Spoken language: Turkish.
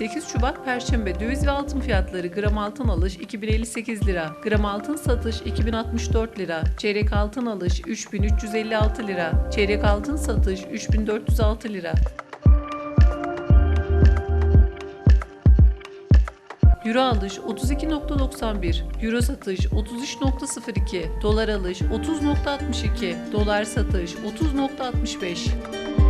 8 Şubat Perşembe. Döviz ve altın fiyatları. Gram altın alış 2058 lira, gram altın satış 2064 lira, çeyrek altın alış 3356 lira, çeyrek altın satış 3406 lira. Euro alış 32.91, Euro satış 33.02, Dolar alış 30.62, Dolar satış 30.65.